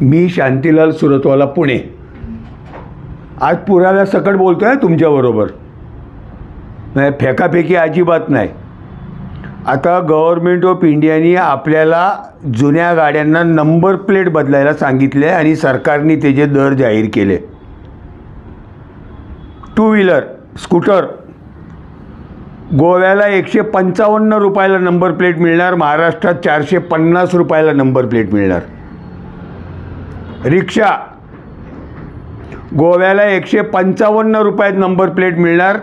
मी शांतीलाल सुरतवाला पुणे. आज पुराव्या सकट बोलतो आहे तुमच्याबरोबर नाही फेकाफेकी अजिबात नाही. आता गव्हर्मेंट ऑफ इंडियाने आपल्याला जुन्या गाड्यांना नंबर प्लेट बदलायला सांगितले आणि सरकारने त्याचे दर जाहीर केले. टू व्हीलर स्कूटर गोव्याला एकशे पंचावन्न रुपयाला नंबर प्लेट मिळणार महाराष्ट्रात चारशे पन्नास रुपयाला नंबर प्लेट मिळणार. रिक्षा. गोव्याला एकशे पंचावन्न रुपयात नंबर प्लेट मिळणार.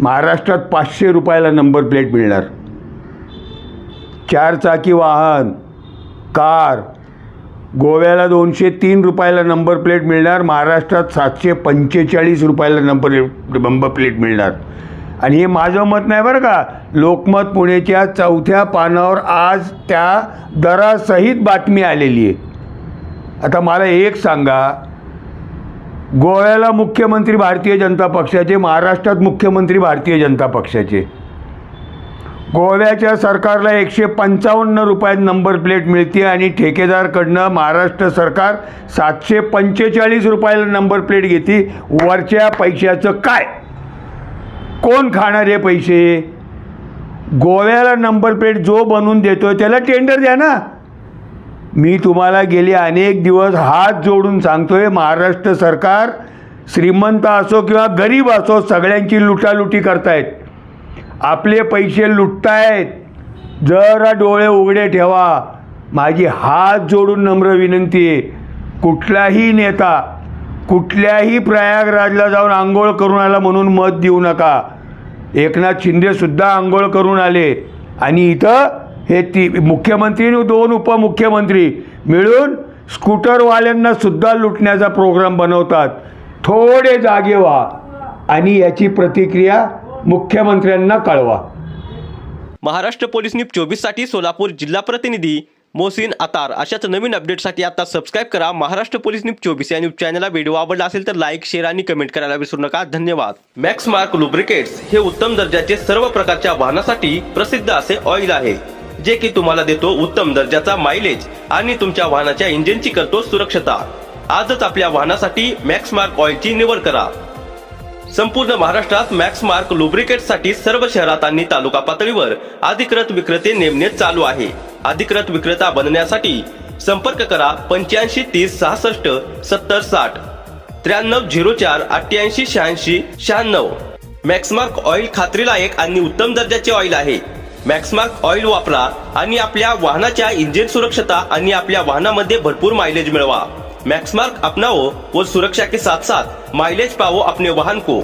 महाराष्ट्रात पाचशे रुपयाला नंबर प्लेट मिळणार. चारचाकी वाहन कार. गोव्याला दोनशे तीन रुपयाला नंबर प्लेट मिळणार. महाराष्ट्रात सातशे पंचेचाळीस रुपयाला नंबर नंबर प्लेट मिळणार. आणि हे माझं मत नाही बरं का. लोकमत पुणेच्या चौथ्या पानावर आज त्या दरासहित बातमी आलेली आहे. आता मला एक सांगा. गोव्याला मुख्यमंत्री भारतीय जनता पक्षाचे महाराष्ट्रात मुख्यमंत्री भारतीय जनता पक्षाचे. गोव्याच्या सरकारला एकशे पंचावन्न रुपयात नंबर प्लेट मिळते आणि ठेकेदारकडनं महाराष्ट्र सरकार सातशे पंचेचाळीस रुपयाला नंबर प्लेट घेते. वरच्या पैशाचं काय? कोण खाणार आहे पैसे? गोव्याला नंबर प्लेट जो बनवून देतो त्याला टेंडर द्या ना. मी तुम्हाला गेले अनेक दिवस हात जोडून सांगतोय महाराष्ट्र सरकार श्रीमंत असो किंवा गरीब असो सगळ्यांची लुटालुटी करतायत. आपले पैसे लुटतायत. जरा डोळे उघडे ठेवा. माझी हात जोडून नम्र विनंती आहे. कुठलाही नेता कुठल्याही प्रयागराजला जाऊन आंघोळ करून आला म्हणून मत देऊ नका. एकनाथ शिंदेसुद्धा आंघोळ करून आले. आणि इथं हे ती मुख्यमंत्री आणि दोन उपमुख्यमंत्री मिळून स्कूटरवाल्यांना सुद्धा लुटण्याचा प्रोग्राम बनवतात. थोडे जागे व्हा आणि याची प्रतिक्रिया मुख्यमंत्र्यांना कळवा. महाराष्ट्र पोलीस न्यूज चोवीससाठी सोलापूर जिल्हा प्रतिनिधी मोसिन अतार. अशाच नवीन अपडेटसाठी आता सबस्क्राईब करा. महाराष्ट्र पोलीस न्यूज चोवीस या न्यूज चॅनलला व्हिडिओ आवडला असेल तर लाईक शेअर आणि कमेंट करायला विसरू नका. धन्यवाद. मॅक्स मार्क लुब्रिकेट्स हे उत्तम दर्जाचे सर्व प्रकारच्या वाहनासाठी प्रसिद्ध असे ऑइल आहे. जे की तुम्हाला देतो उत्तम दर्जाचा मायलेज आणि तुमच्या वाहनाच्या इंजिनची करतो सुरक्षता. आजच आपल्या वाहनासाठी मॅक्स मार्क ऑइलची निवड करा. संपूर्ण महाराष्ट्रात मॅक्स मार्क लुब्रिकेटसाठी सर्व शहरात आणि तालुका पातळीवर अधिकृत विक्रेते नेमणे चालू आहे. अधिकृत विक्रेता बनण्यासाठी संपर्क करा पंच्याऐंशी तीस सहासष्ट सत्तर साठ त्र्याण्णव झिरो चार अठ्ठ्याऐंशी शहाऐंशी शहाण्णव. मॅक्समार्क ऑइल खात्रीलायक आणि उत्तम दर्जाचे ऑइल आहे. मॅक्समार्क ऑइल वापरा आणि आपल्या वाहनाच्या इंजिन सुरक्षता आणि आपल्या वाहनामध्ये भरपूर माइलेज मिळवा. मैक्समार्क अपनाओ और सुरक्षा के साथ साथ माइलेज पाओ अपने वाहन को.